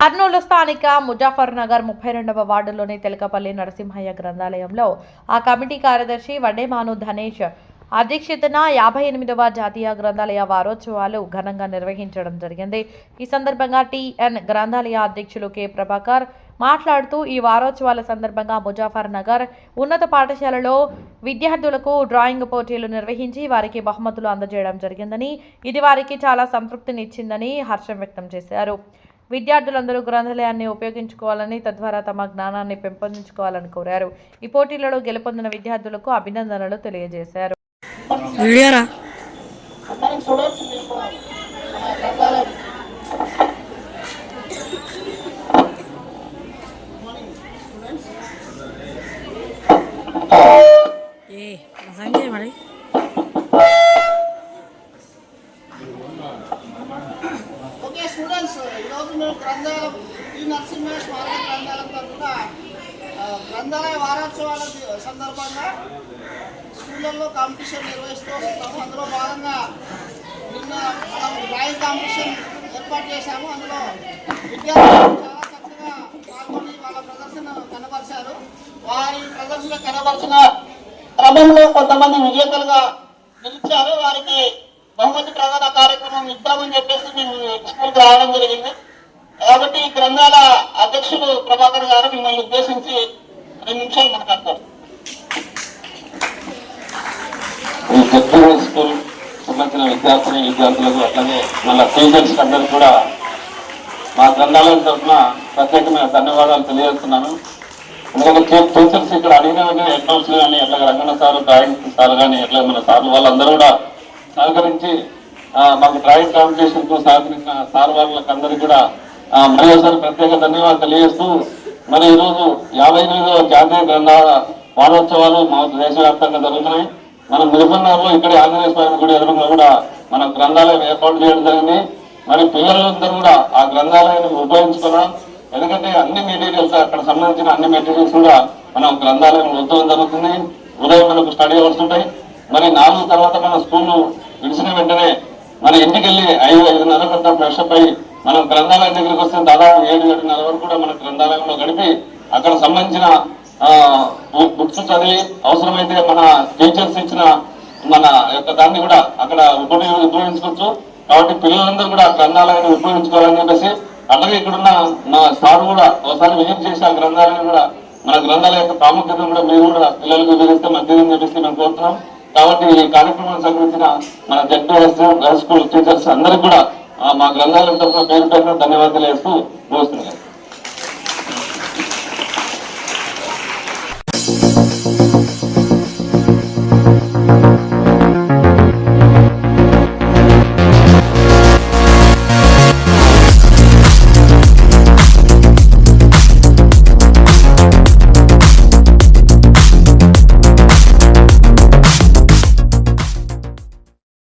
కర్నూలు స్థానిక ముజాఫర్ నగర్ ముప్పై రెండవ వార్డులోని తెలకపల్లి నరసింహయ్య గ్రంథాలయంలో ఆ కమిటీ కార్యదర్శి వడ్డేమాను ధనేష్ అధ్యక్షతన యాభై ఎనిమిదవ జాతీయ గ్రంథాలయ వారోత్సవాలు ఘనంగా నిర్వహించడం జరిగింది. ఈ సందర్భంగా టిఎన్ గ్రంథాలయ అధ్యక్షులు కె ప్రభాకర్ మాట్లాడుతూ ఈ వారోత్సవాల సందర్భంగా ముజాఫర్ నగర్ ఉన్నత పాఠశాలలో విద్యార్థులకు డ్రాయింగ్ పోటీలు నిర్వహించి వారికి బహుమతులు అందజేయడం జరిగిందని ఇది వారికి చాలా సంతృప్తినిచ్చిందని హర్షం వ్యక్తం చేశారు. విద్యార్థులందరూ గ్రంథాలయాన్ని ఉపయోగించుకోవాలని తద్వారా తమ జ్ఞానాన్ని పెంపొందించుకోవాలని కోరారు. ఈ పోటీలలో గెలుపొందిన విద్యార్థులకు అభినందనలు తెలియజేశారు. ఓకే స్టూడెంట్స్ ఈరోజు మేము గ్రంథాలయం ఈ నరసింహ స్మారక గ్రంథాలయం కూడా గ్రంథాలయ వారోత్సవాల సందర్భంగా స్కూళ్ళల్లో కాంపిటీషన్ నిర్వహిస్తూ వస్తున్నాము అందులో భాగంగా నిన్న మనం డ్రాయింగ్ కాంపిటీషన్ ఏర్పాటు చేశాము. అందులో విద్యార్థులు చాలా చక్కగా పాల్గొని వాళ్ళ ప్రదర్శన కనబరిచారు. వారి ప్రదర్శన కనబరిచిన క్రమంలో కొంతమంది విజేతలుగా నిలిచారు. వారికి బహుమతి ప్రధాన కార్యక్రమం ఇద్దామని చెప్పేసి మేము స్కూల్కి రావడం జరిగింది. కాబట్టి ఈ గ్రంథాల అధ్యక్షులు ప్రభాకర్ గారు మిమ్మల్ని ఉద్దేశించి రెండు నిమిషాలు మాట్లాడతారు. ఈ స్కూల్ సంబంధించిన విద్యార్థిని విద్యార్థులకు అట్లాగే మళ్ళీ టీచర్స్ అందరూ కూడా మా గ్రంథాలయం తరఫున ప్రత్యేకమైన ధన్యవాదాలు తెలియజేస్తున్నాను. ఎందుకంటే టీచర్స్ ఇక్కడ అడిగిన వెంటనే హెడ్ కానీ ఎట్లా రంగన సార్ డ్రాయింగ్ సార్ కానీ ఎట్లా మన సార్లు వాళ్ళందరూ కూడా సహకరించి మాకు డ్రాయింగ్ కాంపిటీషన్ సహకరించిన సార్ వాళ్ళకి అందరికీ కూడా మరోసారి ప్రత్యేక ధన్యవాదాలు తెలియజేస్తూ మరి ఈరోజు యాభై ఎనిమిదవ జాతీయ గ్రంథాల వారోత్సవాలు మా దేశవ్యాప్తంగా జరుగుతున్నాయి. మన ముజఫర్నగర్లో ఇక్కడ ఆంజనేయ స్వామి గుడి ఎదురుగా కూడా మన గ్రంథాలయం ఏర్పాటు చేయడం జరిగింది. మరి పిల్లలందరూ కూడా ఆ గ్రంథాలయాన్ని ఉపయోగించుకున్నాం. ఎందుకంటే అన్ని మెటీరియల్స్ అక్కడ సంబంధించిన అన్ని మెటీరియల్స్ కూడా మనం గ్రంథాలయం ఉద్యోగం జరుగుతుంది. ఉదయం మనకు స్టడీ అవర్స్ ఉంటాయి. మరి నాలుగు తర్వాత మన స్కూల్ విడిచిన వెంటనే మన ఇంటికి వెళ్ళి ఐదు ఐదున్నర కొంత ఫ్రెష్ అప్ అయ్యి మనం గ్రంథాలయం దగ్గరికి వస్తే దాదాపు ఏడు ఏడున్నర వరకు కూడా మన గ్రంథాలయంలో గడిపి అక్కడ సంబంధించిన బుక్స్ చదివి అవసరమైతే మన టీచర్స్ ఇచ్చిన మన యొక్క దాన్ని కూడా అక్కడ ఉపయోగ ఉపయోగించుకోవచ్చు. కాబట్టి పిల్లలందరూ కూడా గ్రంథాలయాన్ని ఉపయోగించుకోవాలని చెప్పేసి అలాగే ఇక్కడున్న మా సార్ కూడా ఒకసారి విజిట్ చేసి ఆ గ్రంథాలయం కూడా మన గ్రంథాలయ యొక్క ప్రాముఖ్యత కూడా మీరు కూడా పిల్లలకు వివరిస్తే మంచిదని చెప్పేసి మేము కోరుతున్నాం. కాబట్టి ఈ కార్యక్రమానికి సంబంధించిన మన జడ్పీ హై స్కూల్ టీచర్స్ అందరికీ కూడా మా గ్రంథాలయం తరఫున పేరు పేరున ధన్యవాదాలు వేస్తూ ముగిస్తున్నాను.